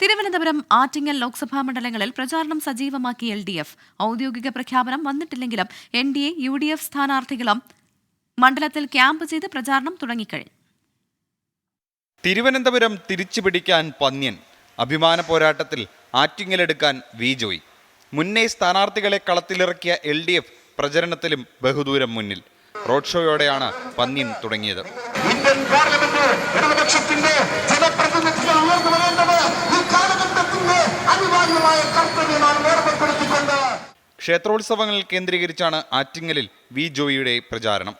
തിരുവനന്തപുരം ആറ്റിങ്ങൽ ലോക്സഭാ മണ്ഡലങ്ങളിൽ പ്രചാരണം സജീവമാക്കി എൽ ഡി എഫ്. ഔദ്യോഗിക പ്രഖ്യാപനം വന്നിട്ടില്ലെങ്കിലും N D A U D F സ്ഥാനാർത്ഥികളും മണ്ഡലത്തിൽ ക്യാമ്പ് ചെയ്ത് പ്രചാരണം തുടങ്ങിക്കഴിഞ്ഞു. തിരുവനന്തപുരം തിരിച്ചുപിടിക്കാൻ പന്ന്യൻ. അഭിമാന പോരാട്ടത്തിൽ ആറ്റിങ്ങലെടുക്കാൻ വി ജോയ്. മുന്നേ സ്ഥാനാർത്ഥികളെ കളത്തിലിറക്കിയ എൽ ഡി എഫ് പ്രചരണത്തിലും ബഹുദൂരം മുന്നിൽ. റോഡ് ഷോയോടെയാണ് പന്ന്യൻ തുടങ്ങിയത്. ഇന്ത്യൻ പാർലമെന്റ് ഇടതുപക്ഷത്തിന്റെ അനിവാര്യമായ കർത്തവ്യമാണ് ഓർമ്മപ്പെടുത്തിക്കൊണ്ട് ക്ഷേത്രോത്സവങ്ങൾ കേന്ദ്രീകരിച്ചാണ് ആറ്റിങ്ങലിൽ വി ജോയിയുടെ പ്രചാരണം.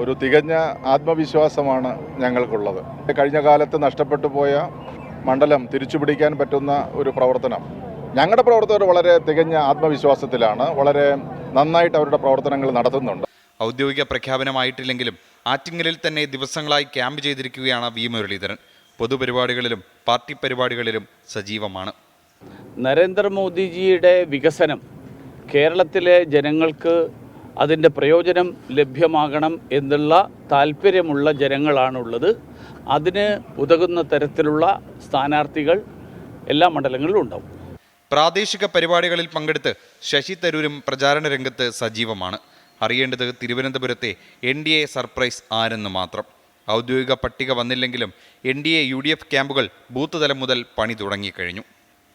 ഒരു തികഞ്ഞ ആത്മവിശ്വാസമാണ് ഞങ്ങൾക്കുള്ളത്. കഴിഞ്ഞ കാലത്ത് നഷ്ടപ്പെട്ടു പോയ മണ്ഡലം തിരിച്ചുപിടിക്കാൻ പറ്റുന്ന ഒരു പ്രവർത്തനം. ഞങ്ങളുടെ പ്രവർത്തകർ വളരെ തികഞ്ഞ ആത്മവിശ്വാസത്തിലാണ്. വളരെ നന്നായിട്ട് അവരുടെ പ്രവർത്തനങ്ങൾ നടത്തുന്നുണ്ട്. ഔദ്യോഗിക പ്രഖ്യാപനമായിട്ടില്ലെങ്കിലും ആറ്റിങ്ങലിൽ തന്നെ ദിവസങ്ങളായി ക്യാമ്പ് ചെയ്തിരിക്കുകയാണ് വി മുരളീധരൻ. പൊതുപരിപാടികളിലും പാർട്ടി പരിപാടികളിലും സജീവമാണ്. നരേന്ദ്രമോദിജിയുടെ വികസനം കേരളത്തിലെ ജനങ്ങൾക്ക് അതിന്റെ പ്രയോജനം ലഭ്യമാകണം എന്നുള്ള താല്പര്യമുള്ള ജനങ്ങളാണുള്ളത്. അതിന് ഉതകുന്ന തരത്തിലുള്ള സ്ഥാനാർത്ഥികൾ എല്ലാ മണ്ഡലങ്ങളിലും ഉണ്ടാവും. പ്രാദേശിക പരിപാടികളിൽ പങ്കെടുത്ത് ശശി തരൂരും പ്രചാരണ രംഗത്ത് സജീവമാണ്. അറിയേണ്ടത് തിരുവനന്തപുരത്തെ എൻ ഡി എ സർപ്രൈസ് ആരെന്ന് മാത്രം. ഔദ്യോഗിക പട്ടിക വന്നില്ലെങ്കിലും N D A U D F ക്യാമ്പുകൾ ബൂത്ത് തലം മുതൽ പണി തുടങ്ങിക്കഴിഞ്ഞു